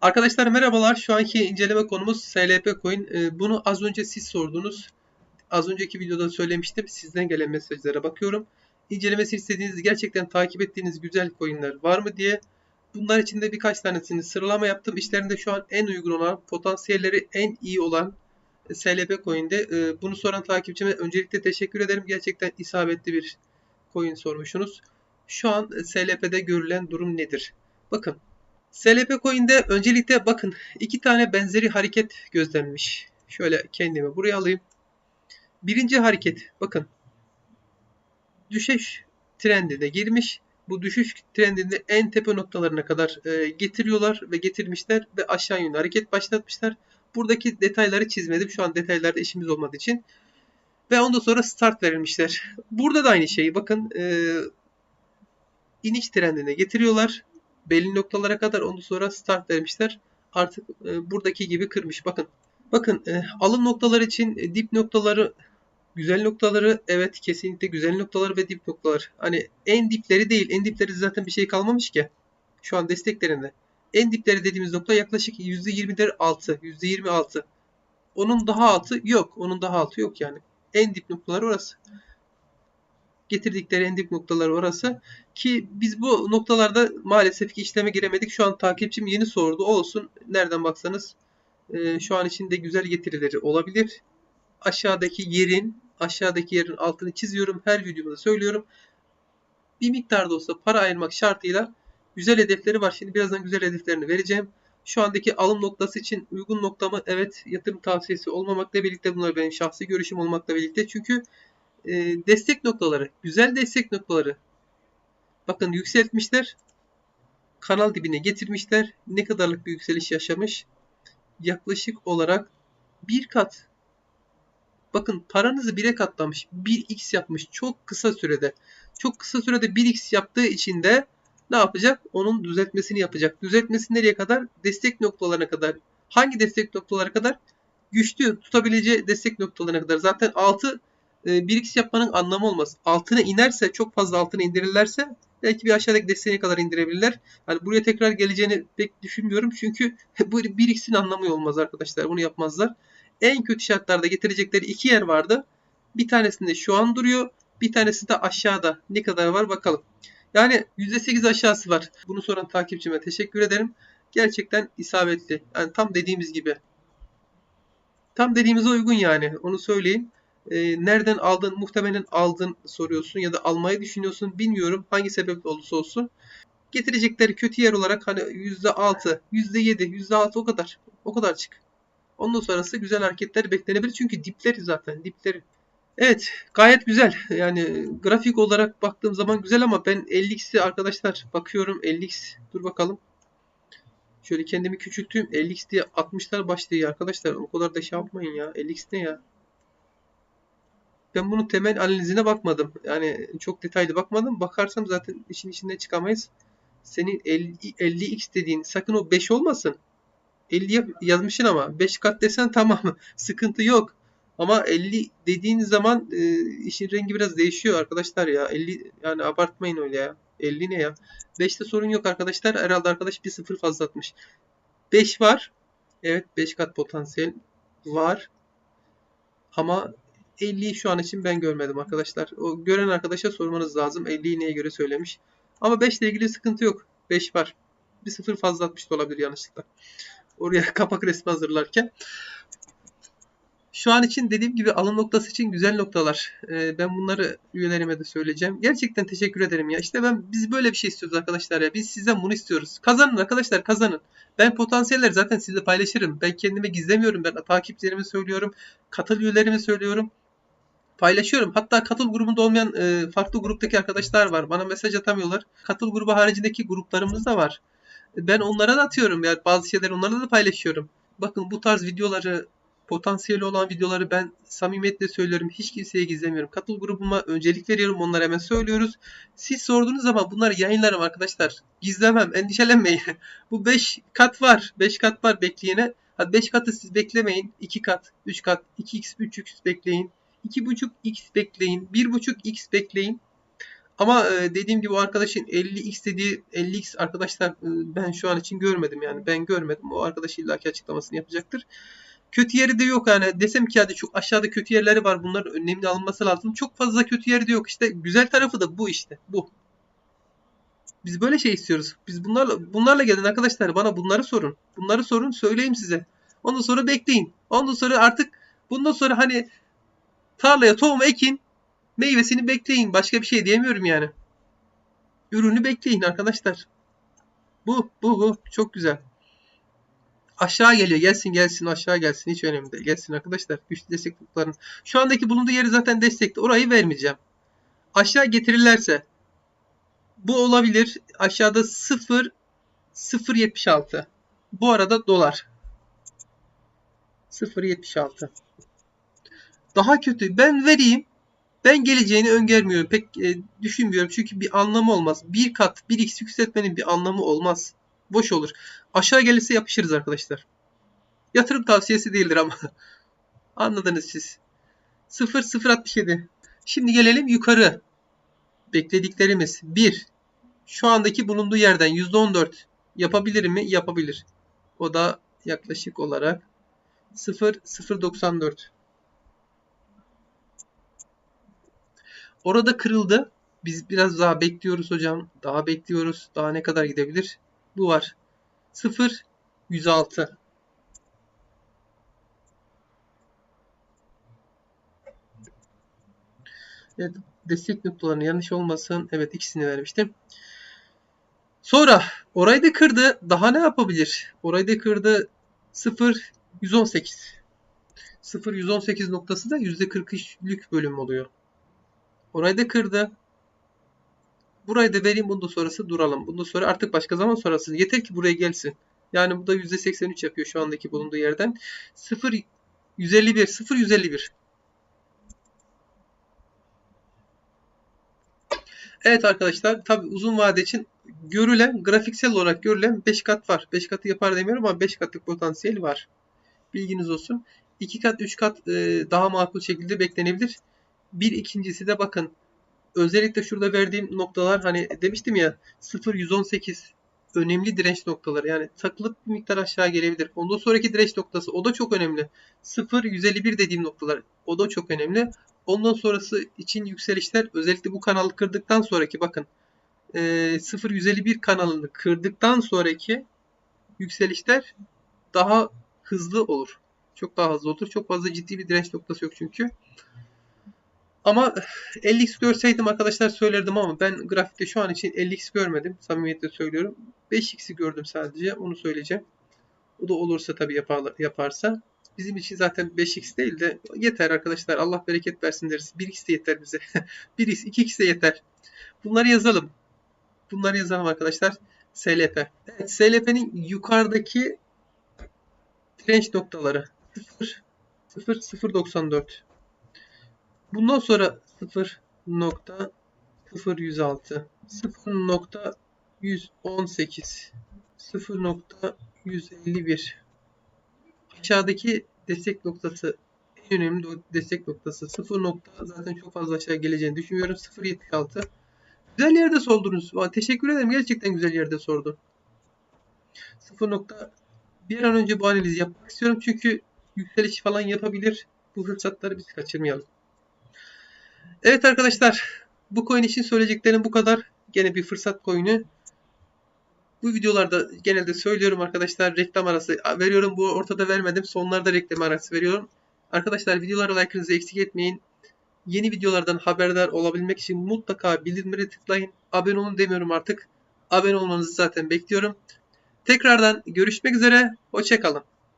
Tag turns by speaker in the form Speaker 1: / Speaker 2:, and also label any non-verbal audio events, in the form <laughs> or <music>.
Speaker 1: Arkadaşlar merhabalar. Şu anki inceleme konumuz SLP Coin. Ee, Bunu az önce siz sordunuz. Az önceki videoda söylemiştim. Sizden gelen mesajlara bakıyorum. İncelemesi istediğiniz, gerçekten takip ettiğiniz güzel coinler var mı diye. Bunlar içinde birkaç tanesini sıralama yaptım. İşlerinde şu an en uygun olan, potansiyelleri en iyi olan SLP Coin'de. Ee, Bunu soran takipçime öncelikle teşekkür ederim. Gerçekten isabetli bir coin sormuşsunuz. Şu an SLP'de görülen durum nedir? Bakın SLP Coin'de öncelikle bakın iki tane benzeri hareket gözlenmiş. Şöyle kendimi buraya alayım. Birinci hareket bakın düşüş trendine girmiş. Bu düşüş trendinde en tepe noktalarına kadar e, getiriyorlar ve getirmişler ve aşağı yönlü hareket başlatmışlar. Buradaki detayları çizmedim. Şu an detaylarda işimiz olmadığı için. Ve ondan sonra start verilmişler. Burada da aynı şeyi bakın e, iniş trendine getiriyorlar belli noktalara kadar ondan sonra start vermişler. Artık e, buradaki gibi kırmış. Bakın. Bakın e, alım noktaları için e, dip noktaları güzel noktaları evet kesinlikle güzel noktaları ve dip noktalar. Hani en dipleri değil. En dipleri zaten bir şey kalmamış ki. Şu an desteklerinde. En dipleri dediğimiz nokta yaklaşık %20'ler altı. %26. Onun daha altı yok. Onun daha altı yok yani. En dip noktaları orası getirdikleri en dip noktaları orası. Ki biz bu noktalarda maalesef ki işleme giremedik. Şu an takipçim yeni sordu. Olsun. Nereden baksanız e, şu an içinde güzel getirileri olabilir. Aşağıdaki yerin aşağıdaki yerin altını çiziyorum. Her videomda söylüyorum. Bir miktar da olsa para ayırmak şartıyla güzel hedefleri var. Şimdi birazdan güzel hedeflerini vereceğim. Şu andaki alım noktası için uygun noktamı evet yatırım tavsiyesi olmamakla birlikte bunlar benim şahsi görüşüm olmakla birlikte. Çünkü e, destek noktaları, güzel destek noktaları. Bakın yükseltmişler. Kanal dibine getirmişler. Ne kadarlık bir yükseliş yaşamış? Yaklaşık olarak bir kat. Bakın paranızı bire katlamış. 1x yapmış çok kısa sürede. Çok kısa sürede 1x yaptığı için de ne yapacak? Onun düzeltmesini yapacak. Düzeltmesi nereye kadar? Destek noktalarına kadar. Hangi destek noktalarına kadar? Güçlü tutabileceği destek noktalarına kadar. Zaten 6 1x yapmanın anlamı olmaz. Altına inerse çok fazla altına indirirlerse belki bir aşağıdaki desteğine kadar indirebilirler. Hani buraya tekrar geleceğini pek düşünmüyorum. Çünkü <laughs> bu 1x'in anlamı olmaz arkadaşlar. Bunu yapmazlar. En kötü şartlarda getirecekleri iki yer vardı. Bir tanesinde şu an duruyor. Bir tanesi de aşağıda. Ne kadar var bakalım. Yani %8 aşağısı var. Bunu soran takipçime teşekkür ederim. Gerçekten isabetli. Yani tam dediğimiz gibi. Tam dediğimize uygun yani. Onu söyleyeyim e, nereden aldın? Muhtemelen aldın soruyorsun ya da almayı düşünüyorsun. Bilmiyorum hangi sebeple olursa olsun. Getirecekleri kötü yer olarak hani %6, %7, %6 o kadar. O kadar çık. Ondan sonrası güzel hareketler beklenebilir. Çünkü dipleri zaten dipleri. Evet gayet güzel. Yani grafik olarak baktığım zaman güzel ama ben 50x'i arkadaşlar bakıyorum 50x dur bakalım. Şöyle kendimi küçülteyim. 50x diye 60'lar başlıyor arkadaşlar. O kadar da şey yapmayın ya. 50x ne ya? Ben bunun temel analizine bakmadım. Yani çok detaylı bakmadım. Bakarsam zaten işin içinden çıkamayız. Senin 50, 50x dediğin sakın o 5 olmasın. 50 yazmışsın ama 5 kat desen tamam. <laughs> Sıkıntı yok. Ama 50 dediğin zaman e, işin rengi biraz değişiyor arkadaşlar ya. 50 yani abartmayın öyle ya. 50 ne ya? 5'te sorun yok arkadaşlar. Herhalde arkadaş bir sıfır fazla atmış. 5 var. Evet 5 kat potansiyel var. Ama 50'yi şu an için ben görmedim arkadaşlar. O gören arkadaşa sormanız lazım. 50'yi neye göre söylemiş. Ama 5 ile ilgili sıkıntı yok. 5 var. Bir sıfır fazla atmış da olabilir yanlışlıkla. Oraya <laughs> kapak resmi hazırlarken. Şu an için dediğim gibi alım noktası için güzel noktalar. Ee, ben bunları üyelerime de söyleyeceğim. Gerçekten teşekkür ederim ya. İşte ben biz böyle bir şey istiyoruz arkadaşlar ya. Biz sizden bunu istiyoruz. Kazanın arkadaşlar kazanın. Ben potansiyelleri zaten sizle paylaşırım. Ben kendime gizlemiyorum. Ben takipçilerime söylüyorum. Katıl üyelerime söylüyorum paylaşıyorum. Hatta katıl grubunda olmayan e, farklı gruptaki arkadaşlar var. Bana mesaj atamıyorlar. Katıl grubu haricindeki gruplarımız da var. Ben onlara da atıyorum. Yani bazı şeyleri onlarla da paylaşıyorum. Bakın bu tarz videoları potansiyeli olan videoları ben samimiyetle söylüyorum. Hiç kimseye gizlemiyorum. Katıl grubuma öncelik veriyorum. Onlara hemen söylüyoruz. Siz sorduğunuz zaman bunları yayınlarım arkadaşlar. Gizlemem. Endişelenmeyin. <laughs> bu 5 kat var. 5 kat var bekleyene. Hadi 5 katı siz beklemeyin. 2 kat, 3 kat, 2x, 3x bekleyin. 2.5x bekleyin. 1.5x bekleyin. Ama e, dediğim gibi o arkadaşın 50x dediği 50x arkadaşlar e, ben şu an için görmedim yani. Ben görmedim. O arkadaş illaki açıklamasını yapacaktır. Kötü yeri de yok yani. Desem ki hadi çok aşağıda kötü yerleri var. Bunların önlemli alınması lazım. Çok fazla kötü yeri de yok. İşte güzel tarafı da bu işte. Bu. Biz böyle şey istiyoruz. Biz bunlarla bunlarla gelin arkadaşlar. Bana bunları sorun. Bunları sorun söyleyeyim size. Ondan sonra bekleyin. Ondan sonra artık bundan sonra hani tarlaya tohum ekin. Meyvesini bekleyin. Başka bir şey diyemiyorum yani. Ürünü bekleyin arkadaşlar. Bu, bu, bu. Çok güzel. Aşağı geliyor. Gelsin gelsin aşağı gelsin. Hiç önemli değil. Gelsin arkadaşlar. Güçlü destek gruplarının. Şu andaki bulunduğu yeri zaten destekli. Orayı vermeyeceğim. Aşağı getirirlerse bu olabilir. Aşağıda 0 0.76. Bu arada dolar. 0.76. Daha kötü. Ben vereyim. Ben geleceğini öngörmüyorum. Pek e, düşünmüyorum. Çünkü bir anlamı olmaz. Bir kat 1x yükseltmenin bir anlamı olmaz. Boş olur. Aşağı gelirse yapışırız arkadaşlar. Yatırım tavsiyesi değildir ama. <laughs> Anladınız siz. 0 0.67. Şimdi gelelim yukarı. Beklediklerimiz 1. Şu andaki bulunduğu yerden %14 yapabilir mi? Yapabilir. O da yaklaşık olarak 0 Orada kırıldı. Biz biraz daha bekliyoruz hocam. Daha bekliyoruz. Daha ne kadar gidebilir? Bu var. 0 106. Evet, destek noktalarını yanlış olmasın. Evet ikisini vermiştim. Sonra orayı da kırdı. Daha ne yapabilir? Orayı da kırdı. 0 118. 0 118 noktası da %43'lük bölüm oluyor. Orayı da kırdı. Burayı da vereyim. Bundan sonrası duralım. Bundan sonra artık başka zaman sonrası. Yeter ki buraya gelsin. Yani bu da %83 yapıyor şu andaki bulunduğu yerden. 0 151 0 151. Evet arkadaşlar tabi uzun vade için görülen grafiksel olarak görülen 5 kat var. 5 katı yapar demiyorum ama 5 katlık potansiyel var. Bilginiz olsun. 2 kat 3 kat e, daha makul şekilde beklenebilir. Bir ikincisi de bakın özellikle şurada verdiğim noktalar hani demiştim ya 0 118 önemli direnç noktaları. Yani takılıp bir miktar aşağı gelebilir. Ondan sonraki direnç noktası o da çok önemli. 0 151 dediğim noktalar o da çok önemli. Ondan sonrası için yükselişler özellikle bu kanalı kırdıktan sonraki bakın e, 0.151 kanalını kırdıktan sonraki yükselişler daha hızlı olur. Çok daha hızlı olur. Çok fazla ciddi bir direnç noktası yok çünkü. Ama 50x görseydim arkadaşlar söylerdim ama ben grafikte şu an için 50x görmedim. Samimiyetle söylüyorum. 5x'i gördüm sadece. Onu söyleyeceğim. O da olursa tabii yapar, yaparsa. Bizim için zaten 5x değil de yeter arkadaşlar. Allah bereket versin deriz. 1x de yeter bize. <laughs> 1x, 2x de yeter. Bunları yazalım. Bunları yazalım arkadaşlar. SLP. Evet, SLP'nin yukarıdaki direnç noktaları 0 0 0.94. Bundan sonra 0.0106 0.118 0.151 Aşağıdaki destek noktası en önemli destek noktası 0 nokta zaten çok fazla aşağı geleceğini düşünmüyorum 0.76 Güzel yerde sordunuz. Teşekkür ederim. Gerçekten güzel yerde sordu. 0 nokta bir an önce bu analizi yapmak istiyorum. Çünkü yükseliş falan yapabilir. Bu fırsatları biz kaçırmayalım. Evet arkadaşlar. Bu coin için söyleyeceklerim bu kadar. Gene bir fırsat coin'i. Bu videolarda genelde söylüyorum arkadaşlar. Reklam arası veriyorum. Bu ortada vermedim. Sonlarda reklam arası veriyorum. Arkadaşlar videolara like'ınızı eksik etmeyin. Yeni videolardan haberdar olabilmek için mutlaka bildirimleri tıklayın. Abone olun demiyorum artık. Abone olmanızı zaten bekliyorum. Tekrardan görüşmek üzere. Hoşçakalın.